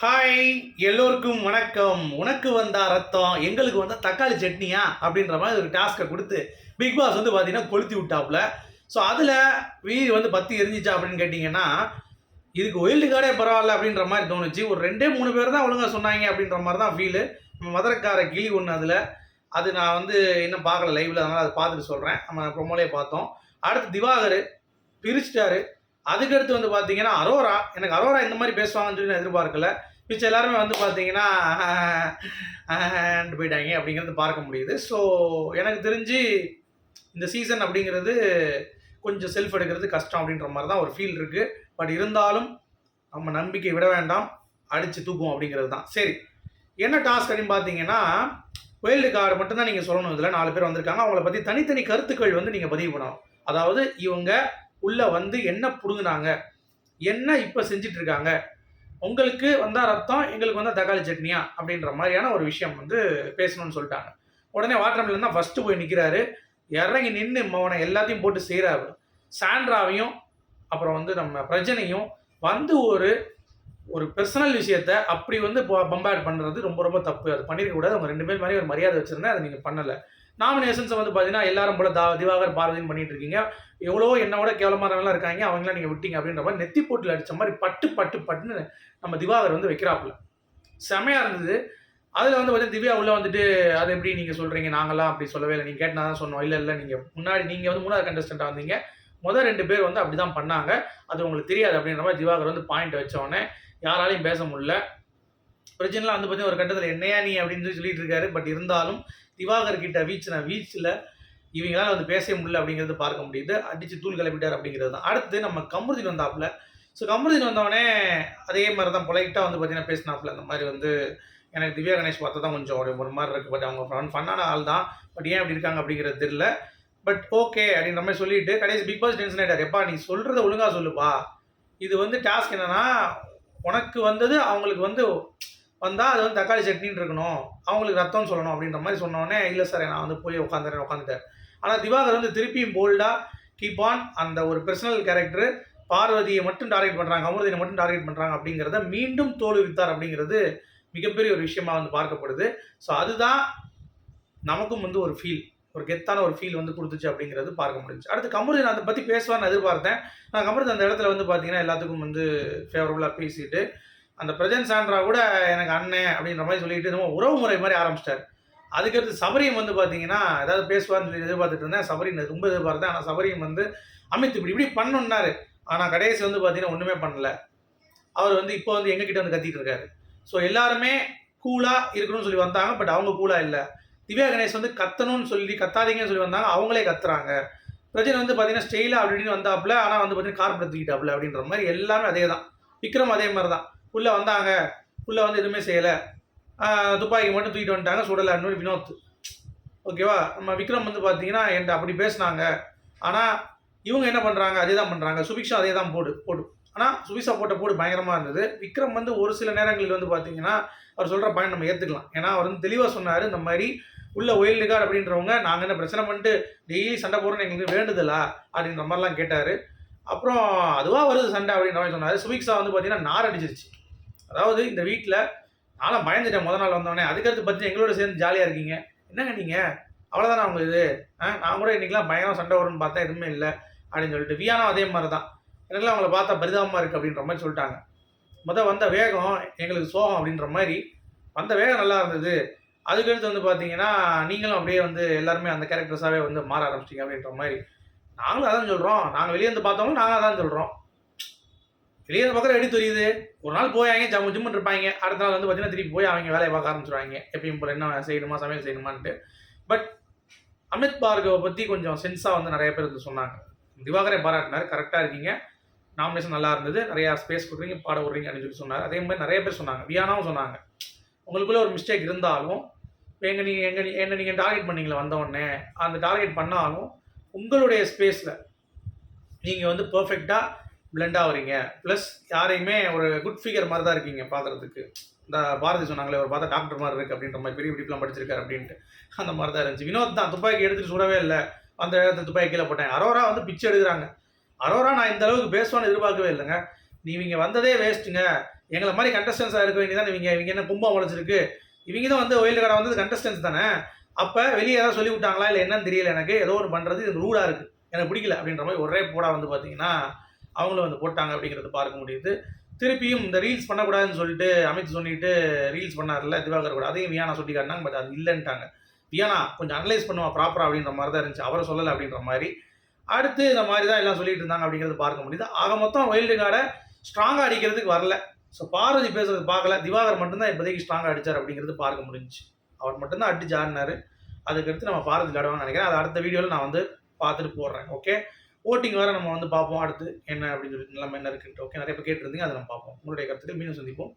Hi எல்லோருக்கும் வணக்கம். உனக்கு வந்தா ரத்தம் எங்களுக்கு வந்தால் தக்காளி சட்னியா? அப்படின்ற மாதிரி ஒரு டாஸ்க்கை கொடுத்து பிக் பாஸ் வந்து பார்த்தீங்கன்னா கொளுத்தி விட்டாப்புல. ஸோ அதில் வீடு வந்து பத்தி எரிஞ்சிச்சா அப்படின்னு கேட்டிங்கன்னா இதுக்கு ஒயில்டு கார்டே பரவாயில்ல அப்படின்ற மாதிரி தோணுச்சு. ஒரு ரெண்டே மூணு பேர் தான் ஒழுங்காக சொன்னாங்க அப்படின்ற மாதிரி தான் ஃபீலு மதுரக்கார கிளி ஒன்று அதில். அது நான் வந்து இன்னும் பார்க்கல லைவில் அதனால் அதை பார்த்துட்டு சொல்கிறேன் நம்ம ப்ரொமோலே பார்த்தோம். அடுத்து திவாகர் பிரிச்சிட்டாரு. அதுக்கடுத்து வந்து பார்த்தீங்கன்னா அரோரா. எனக்கு அரோரா இந்த மாதிரி பேசுவாங்கன்னு சொல்லி நான் எதிர்பார்க்கல. மிச்சம் எல்லாருமே வந்து பார்த்தீங்கன்னா போயிட்டாங்க அப்படிங்கிறது பார்க்க முடியுது. ஸோ எனக்கு தெரிஞ்சு இந்த சீசன் அப்படிங்கிறது கொஞ்சம் செல்ஃப் எடுக்கிறது கஷ்டம் அப்படின்ற மாதிரி தான் ஒரு ஃபீல் இருக்குது பட் இருந்தாலும் நம்ம நம்பிக்கை விட வேண்டாம். அடித்து தூக்குவோம் அப்படிங்கிறது தான். சரி. என்ன டாஸ்க் அப்படின்னு பார்த்தீங்கன்னா ஒயில்டு கார்டு மட்டும்தான் நீங்கள் சொல்லணும். இதில் நாலு பேர் வந்திருக்காங்க. அவங்கள பற்றி தனித்தனி கருத்துக்கள் வந்து நீங்கள் பதிவு பண்ணணும். அதாவது இவங்க உள்ளே வந்து என்ன பிடுங்கினாங்க? என்ன இப்போ செஞ்சிட்டு இருக்காங்க உங்களுக்கு வந்தால் ரத்தம் எங்களுக்கு வந்தால் தக்காளி சட்னியா? அப்படின்ற மாதிரியான ஒரு விஷயம் வந்து பேசணும்னு சொல்லிட்டாங்க. உடனே வாட்டர்மிலன் தான் ஃபஸ்ட்டு போய் நிற்கிறாரு இறங்கி நின்று மவனை எல்லாத்தையும் போட்டு செய்கிறாரு சாண்ட்ராவையும் அப்புறம் வந்து நம்ம பிரஜனையும் வந்து ஒரு ஒரு பர்சனல் விஷயத்த அப்படி வந்து பம்பாட் பண்ணுறது ரொம்ப ரொம்ப தப்பு. அது பண்ணிருக்க கூடாது. அவங்க ரெண்டு பேர் மாதிரி ஒரு மரியாதை வச்சிருந்தேன் அதை நீங்கள் பண்ணலை. நாமினேஷன்ஸை வந்து பார்த்தீங்கன்னா எல்லாரும் போல தா திவாகர் பார்வதின்னு பண்ணிட்டு இருக்கீங்க. எவ்வளோ என்னோட கேவலமானவங்களாம் இருக்காங்க. அவங்களாம் நீங்கள் விட்டீங்க அப்படின்ற மாதிரி நெத்தி போட்டில் அடித்த மாதிரி பட்டு பட்டு பட்டுன்னு நம்ம திவாகர் வந்து வைக்கிறாப்புல. செமையாக இருந்தது. அதில் வந்து பார்த்தீங்கன்னா திவ்யா உள்ளே வந்துட்டு அது எப்படி நீங்கள் சொல்கிறீங்க நாங்களாம் அப்படி சொல்லவே இல்லை. நீங்கள் கேட்டால் தான் சொன்னோம். இல்லை இல்லை. நீங்கள் முன்னாடி நீங்கள் வந்து மூணாவது கண்டஸ்டண்ட்டாக வந்தீங்க. முதல் ரெண்டு பேர் வந்து அப்படி தான் பண்ணாங்க. அது உங்களுக்கு தெரியாது. அப்படின்ற மாதிரி திவாகர் வந்து பாயிண்ட் வச்சோடனே யாராலையும் பேச முடியல. பிரச்சனைலாம் வந்து பார்த்தீங்கன்னா ஒரு கட்டத்தில் என்னையா நீ அப்படின்னு சொல்லி சொல்லிட்டு இருக்காரு. பட் இருந்தாலும் திவாகர் கிட்ட வீச்சின வீச்சில் இவங்களால வந்து பேசவே முடியல அப்படிங்கிறது பார்க்க முடியுது. அடிச்சு தூள் கிளப்பிட்டார் அப்படிங்கிறது தான். அடுத்து நம்ம கமருதீன் வந்தாப்புல. ஸோ கமருதீன் வந்தவொடனே அதே மாதிரி தான் பொலைட்டாக வந்து பார்த்தீங்கன்னா பேசினாப்புல. அந்த மாதிரி வந்து எனக்கு திவ்யா கணேஷ் பார்த்தா தான் கொஞ்சம் ஒரு ஒரு மாதிரி இருக்குது பட் அவங்க ஃபன் ஃபன்னான ஆள் தான். பட் ஏன் அப்படி இருக்காங்க அப்படிங்கிறது தெரியல. பட் ஓகே அப்படின்ற மாதிரி சொல்லிட்டு கடைசி பிக் பாஸ் டென்ஷன் ஆகிட்டார் எப்பா நீ சொல்கிறத ஒழுங்காக சொல்லுப்பா. இது வந்து டாஸ்க் என்னென்னா உனக்கு வந்தது அவங்களுக்கு வந்து வந்தால் அது வந்து தக்காளி சட்னின்னு இருக்கணும். அவங்களுக்கு ரத்தம்னு சொல்லணும் அப்படின்ற மாதிரி சொன்னோடனே இல்லை சார் நான் வந்து போய் உட்காந்துறேன் உட்காந்துட்டேன் ஆனால் திவாகர் வந்து திருப்பியும் போல்டாக கீப் ஆன் அந்த ஒரு பர்சனல் கேரக்டர் பார்வதியை மட்டும் டார்கெட் பண்ணுறாங்க அமிர்தியை மட்டும் டார்கெட் பண்ணுறாங்க அப்படிங்கிறத மீண்டும் தோல்வித்தார் அப்படிங்கிறது மிகப்பெரிய ஒரு விஷயமாக வந்து பார்க்கப்படுது. ஸோ அதுதான் நமக்கும் வந்து ஒரு ஃபீல் ஒரு கெத்தான ஒரு ஃபீல் வந்து கொடுத்துச்சு அப்படிங்கிறது பார்க்க முடிஞ்சுச்சு. அடுத்து கமருதீன் அதை பற்றி பேசுவான்னு எதிர்பார்த்தேன். நான் கமருதி அந்த இடத்துல வந்து பார்த்தீங்கன்னா எல்லாத்துக்கும் வந்து ஃபேவரபுளாக பேசிட்டு அந்த பிரஜன் சாண்ட்ரா கூட எனக்கு அண்ணன் அப்படின்ற மாதிரி சொல்லிட்டு நம்ம உறவு முறை மாதிரி ஆரம்பிச்சிட்டார். அதுக்கடுத்து சபரியம் வந்து பார்த்தீங்கன்னா ஏதாவது பேசுவார்னு சொல்லி எதிர்பார்த்துட்டு இருந்தேன். சபரியம் ரொம்ப எதிர்பார்த்தேன். ஆனால் சபரியம் வந்து அமித் இப்படி இப்படி பண்ணணுன்னாரு ஆனால் கடைசி வந்து பார்த்தீங்கன்னா ஒன்றுமே பண்ணல. அவர் வந்து இப்போ வந்து எங்ககிட்ட வந்து கத்திட்டு இருக்காரு. ஸோ எல்லாருமே கூலாக இருக்கணும்னு சொல்லி வந்தாங்க. பட் அவங்க கூலாக இல்லை. திவ்யா கணேஷ் வந்து கத்தணும்னு சொல்லி கத்தாதீங்கன்னு சொல்லி வந்தாங்க. அவங்களே கத்துறாங்க. பிரஜன் வந்து பார்த்தீங்கன்னா ஸ்டெயிலாக அப்படின்னு வந்தாப்புல ஆனால் வந்து பார்த்தீங்கன்னா கார் படுத்திக்கிட்டாப்புல அப்படின்ற மாதிரி எல்லாமே அதே தான் விக்ரம் அதே மாதிரி தான் உள்ளே வந்தாங்க. உள்ளே வந்து எதுவுமே செய்யலை. துப்பாக்கி மட்டும் தூக்கிட்டு வந்துட்டாங்க. சுடலான்னு வினோத். ஓகேவா? நம்ம விக்ரம் வந்து பார்த்தீங்கன்னா என்கிட்ட அப்படி பேசினாங்க. ஆனால் இவங்க என்ன பண்ணுறாங்க அதே தான் பண்ணுறாங்க சுபிக்ஷா அதே தான் போடு போடு. ஆனால் சுபிக்ஷா போட்ட போடு பயங்கரமாக இருந்தது. விக்ரம் வந்து ஒரு சில நேரங்களில் வந்து பார்த்தீங்கன்னா அவர் சொல்கிற பாயிண்ட் நம்ம ஏற்றுக்கலாம் ஏன்னா அவர் வந்து தெளிவாக சொன்னார் இந்த மாதிரி உள்ள ஒயில்டு கார்டு அப்படின்றவங்க நாங்கள் என்ன பிரச்சனை பண்ணிட்டு டெய்லி சண்டை போடுறோன்னு எங்களுக்கு வேண்டுதலா? அப்படின்ற மாதிரிலாம் கேட்டார். அப்புறம் அதுவாக வருது சண்டை அப்படின்ற மாதிரி சொன்னார். சுபிக்ஷா வந்து பார்த்தீங்கன்னா நார் அடிச்சிருச்சு. அதாவது இந்த வீட்டில் நானும் பயந்துட்டேன் முதல் நாள் வந்தோடனே அதுக்கடுத்து பற்றி எங்களோட சேர்ந்து ஜாலியாக இருக்கீங்க. என்னங்க நீங்கள் அவ்வளோதானே அவங்க இது? ஆ நான் கூட இன்றைக்கெலாம் பயங்கரம் சண்டை வரும்னு பார்த்தா எதுவுமே இல்லை அப்படின்னு சொல்லிட்டு வியானா அதே மாதிரி தான் எனக்குலாம் அவங்கள பார்த்தா பரிதாபமாக இருக்குது அப்படின்ற மாதிரி சொல்லிட்டாங்க. மொதல் வந்த வேகம் எங்களுக்கு சோகம் அப்படின்ற மாதிரி வந்த வேகம் நல்லா இருந்தது. அதுக்கடுத்து வந்து பார்த்தீங்கன்னா நீங்களும் அப்படியே வந்து எல்லாருமே அந்த கேரக்டர்ஸாகவே வந்து மாற ஆரம்பிச்சிங்க அப்படின்ற மாதிரி. நாங்களும் அதான் சொல்கிறோம் நாங்கள் வெளியே வந்து பார்த்தவங்களும் நாங்கள் அதான் சொல்கிறோம் வெளியே பக்கம் எப்படி தெரியுது. ஒரு நாள் போயாங்க ஜம்மு ஜிம்முன்னு இருப்பாங்க. அடுத்த நாள் வந்து பார்த்தீங்கன்னா திருப்பி போய் அவங்க வேலையை பார்க்க ஆரம்பிச்சிருவாங்க. எப்பயும் போல என்ன செய்யணுமா சமையல் செய்யணுமான்ட்டு. பட் அமித் பார்கவை பற்றி கொஞ்சம் சென்ஸாக வந்து நிறைய பேர் வந்து சொன்னாங்க. திவாகரே பாராட்டினார். கரெக்டாக இருக்கீங்க. நாமினேஷன் நல்லா இருந்தது. நிறையா ஸ்பேஸ் கொடுக்குறீங்க பாட விடுறீங்க அப்படின்னு சொல்லி சொன்னார். அதே மாதிரி நிறைய பேர் சொன்னாங்க. வியானாவும் சொன்னாங்க. உங்களுக்குள்ளே ஒரு மிஸ்டேக் இருந்தாலும் இப்போ நீங்கள் எங்கள் என்ன நீங்கள் டார்கெட் பண்ணீங்களே வந்தவொடனே அந்த டார்கெட் பண்ணாலும் உங்களுடைய ஸ்பேஸில் நீங்கள் வந்து பர்ஃபெக்டாக பிளெண்ட் ஆகுறீங்க ப்ளஸ் யாரையுமே ஒரு குட் ஃபிகர் மாதிரி தான் இருக்கீங்க பார்க்குறதுக்கு இந்த பாரதி சொன்னாங்களே ஒரு பார்த்தா டாக்டர் மாதிரி இருக்குது அப்படின்ற மாதிரி பெரிய டிப்ளம் படிச்சிருக்காரு அப்படின்ட்டு. அந்த மாதிரி தான் இருந்துச்சு. வினோத் தான் துப்பாக்கி எடுத்துட்டு சுடவே இல்லை. அந்த இடத்துல துப்பாக்கி கீழே போட்டேன் அரோரா வந்து பிச்சை எடுக்கிறாங்க. அரோரா நான் இந்த அளவுக்கு பேசுவான்னு எதிர்பார்க்கவே இல்லைங்க. நீ இங்கே வந்ததே வேஸ்ட்டுங்க எங்களை மாதிரி கண்டஸ்டன்ஸாக இருக்க வேண்டியதான் இவங்க. இவங்க என்ன கும்பம் உழைச்சிருக்கு இவங்க தான் வந்து ஒயில் கடை வந்தது கண்டஸ்டன்ஸ் தானே. அப்போ வெளியே ஏதாவது சொல்லி விட்டாங்களா இல்லை என்னன்னு தெரியல எனக்கு. ஏதோ ஒரு பண்ணுறது இது ரூடாக இருக்குது எனக்கு பிடிக்கல. அப்படின்ற மாதிரி ஒரே போடா வந்து பார்த்தீங்கன்னா அவங்களும் வந்து போட்டாங்க அப்படிங்கிறது பார்க்க முடியுது. திருப்பியும் இந்த ரீல்ஸ் பண்ணக்கூடாதுன்னு சொல்லிட்டு அமித் சொல்லிட்டு ரீல்ஸ் பண்ணார்ல திவாகர் கூட. அதையும் வியானா சுட்டி காட்டினாங்க பட் அது இல்லைன்ட்டாங்க. வியானா கொஞ்சம் அனலைஸ் பண்ணுவா ப்ராப்பராக அப்படின்ற மாதிரி தான் இருந்துச்சு. அவரை சொல்லலை அப்படின்ற மாதிரி. அடுத்து இந்த மாதிரி தான் எல்லாம் சொல்லிட்டு இருந்தாங்க அப்படிங்கிறது பார்க்க முடியுது. ஆக மொத்தம் வைல்டு கார்டை ஸ்ட்ராங்காக அடிக்கிறதுக்கு வரல. ஸோ பார்வதி பேசுறது பார்க்கல. திவாகர் மட்டும்தான் இப்போதைக்கு ஸ்ட்ராங்காக அடிச்சார் அப்படிங்கிறது பார்க்க முடிஞ்சுச்சு. அவர் மட்டும்தான் அடிச்சு ஆடினார். அதுக்கடுத்து நம்ம பார்வதி விளையாடுவாங்கன்னு நினைக்கிறேன். அது அடுத்த வீடியோவில் நான் வந்து பார்த்துட்டு போடுறேன். ஓகே ஓட்டிங் வேறு நம்ம வந்து பார்ப்போம். அடுத்து என்ன அப்படின்னு சொல்லி நிலைமை என்ன இருக்குன்ட்டு. ஓகே நிறைய பேர் கேட்டுருந்தீங்க அதை நம்ம பார்ப்போம். உங்களுடைய கருத்துக்கள் மீண்டும் சந்திப்போம்.